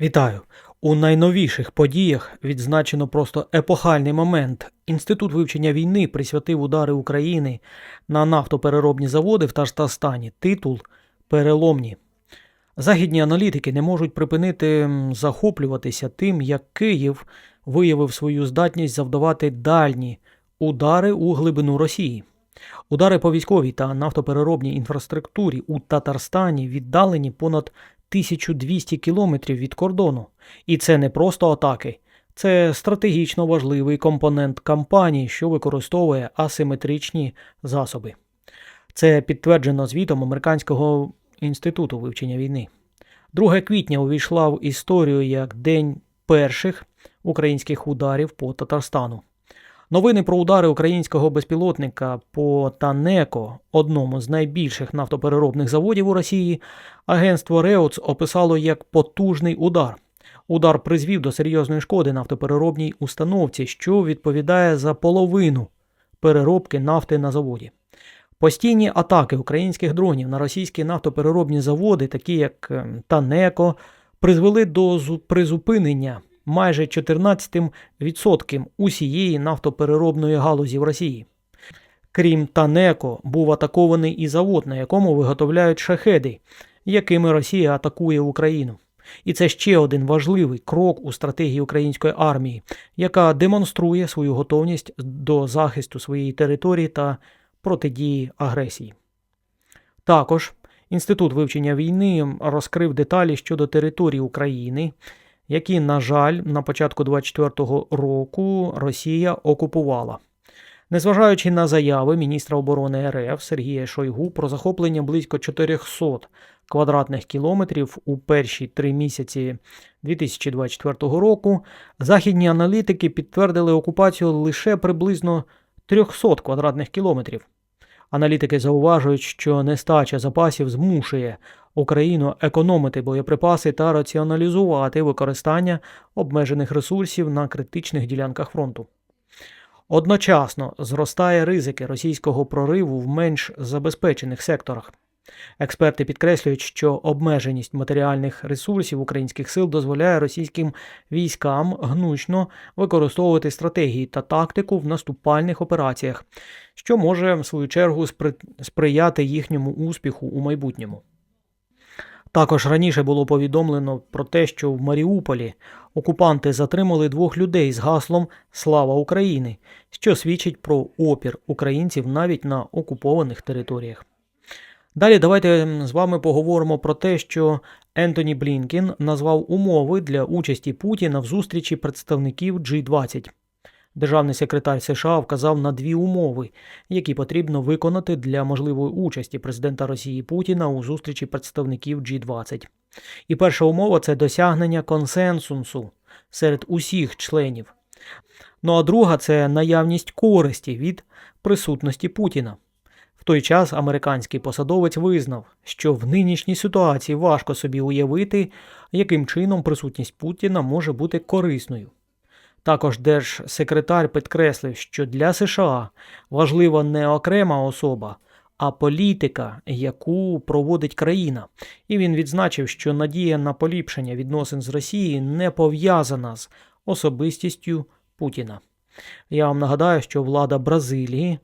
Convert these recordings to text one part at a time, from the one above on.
Вітаю! У найновіших подіях відзначено просто епохальний момент. Інститут вивчення війни присвятив удари України на нафтопереробні заводи в Таштастані. Титул Переломні. Західні аналітики не можуть припинити захоплюватися тим, як Київ виявив свою здатність завдавати дальні удари у глибину Росії. Удари по військовій та нафтопереробній інфраструктурі у Татарстані віддалені понад 1200 кілометрів від кордону. І це не просто атаки, це стратегічно важливий компонент кампанії, що використовує асиметричні засоби. Це підтверджено звітом Американського інституту вивчення війни. 2 квітня увійшла в історію як День перших українських ударів по Татарстану. Новини про удари українського безпілотника по Танеко, одному з найбільших нафтопереробних заводів у Росії, агентство Реуц описало як потужний удар. Удар призвів до серйозної шкоди нафтопереробній установці, що відповідає за половину переробки нафти на заводі. Постійні атаки українських дронів на російські нафтопереробні заводи, такі як ем, Танеко, призвели до призупинення майже 14% усієї нафтопереробної галузі в Росії. Крім Танеко, був атакований і завод, на якому виготовляють шахеди, якими Росія атакує Україну. І це ще один важливий крок у стратегії української армії, яка демонструє свою готовність до захисту своєї території та протидії агресії. Також Інститут вивчення війни розкрив деталі щодо території України, які, на жаль, на початку 24-го року Росія окупувала. Незважаючи на заяви міністра оборони РФ Сергія Шойгу про захоплення близько 400 квадратних кілометрів у перші три місяці 2024 року, західні аналітики підтвердили окупацію лише приблизно 300 квадратних кілометрів. Аналітики зауважують, що нестача запасів змушує Україну економити боєприпаси та раціоналізувати використання обмежених ресурсів на критичних ділянках фронту. Одночасно зростає ризики російського прориву в менш забезпечених секторах. Експерти підкреслюють, що обмеженість матеріальних ресурсів українських сил дозволяє російським військам гнучно використовувати стратегії та тактику в наступальних операціях, що може, в свою чергу, спри- сприяти їхньому успіху у майбутньому. Також раніше було повідомлено про те, що в Маріуполі окупанти затримали двох людей з гаслом Слава Україні, що свідчить про опір українців навіть на окупованих територіях. Далі давайте з вами поговоримо про те, що Ентоні Блінкін назвав умови для участі Путіна в зустрічі представників G20. Державний секретар США вказав на дві умови, які потрібно виконати для можливої участі президента Росії Путіна у зустрічі представників G20. І перша умова це досягнення консенсусу серед усіх членів. Ну а друга це наявність користі від присутності Путіна. В той час американський посадовець визнав, що в нинішній ситуації важко собі уявити, яким чином присутність Путіна може бути корисною. Також держсекретар підкреслив, що для США важлива не окрема особа, а політика, яку проводить країна. І він відзначив, що надія на поліпшення відносин з Росією не пов'язана з особистістю Путіна. Я вам нагадаю, що влада Бразилії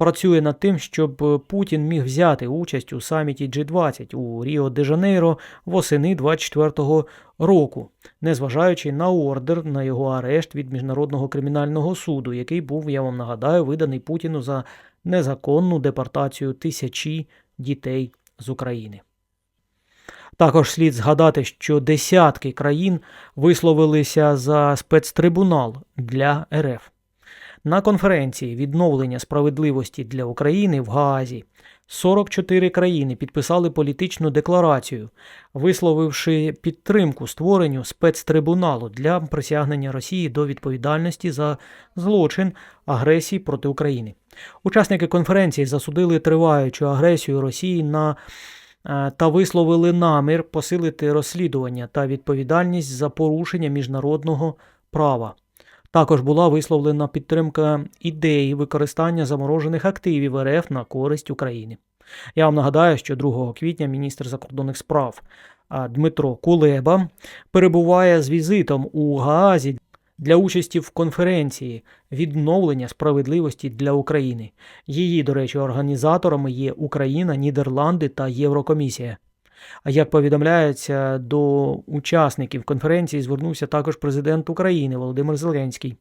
працює над тим, щоб Путін міг взяти участь у саміті G20 у Ріо де Жанейро восени 24-го року, незважаючи на ордер на його арешт від Міжнародного кримінального суду, який був, я вам нагадаю, виданий Путіну за незаконну депортацію тисячі дітей з України. Також слід згадати, що десятки країн висловилися за спецтрибунал для РФ. На конференції відновлення справедливості для України в Гаазі 44 країни підписали політичну декларацію, висловивши підтримку створенню спецтрибуналу для присягнення Росії до відповідальності за злочин агресії проти України. Учасники конференції засудили триваючу агресію Росії на е, та висловили намір посилити розслідування та відповідальність за порушення міжнародного права. Також була висловлена підтримка ідеї використання заморожених активів РФ на користь України. Я вам нагадаю, що 2 квітня міністр закордонних справ Дмитро Кулеба перебуває з візитом у Гаазі для участі в конференції відновлення справедливості для України. Її, до речі, організаторами є Україна, Нідерланди та Єврокомісія. А як повідомляється, до учасників конференції звернувся також президент України Володимир Зеленський.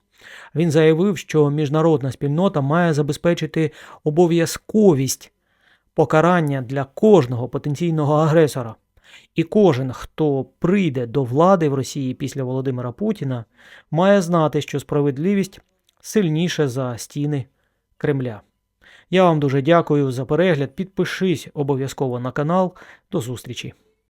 Він заявив, що міжнародна спільнота має забезпечити обов'язковість покарання для кожного потенційного агресора. І кожен, хто прийде до влади в Росії після Володимира Путіна, має знати, що справедливість сильніша за стіни Кремля. Я вам дуже дякую за перегляд. Підпишись обов'язково на канал. До зустрічі!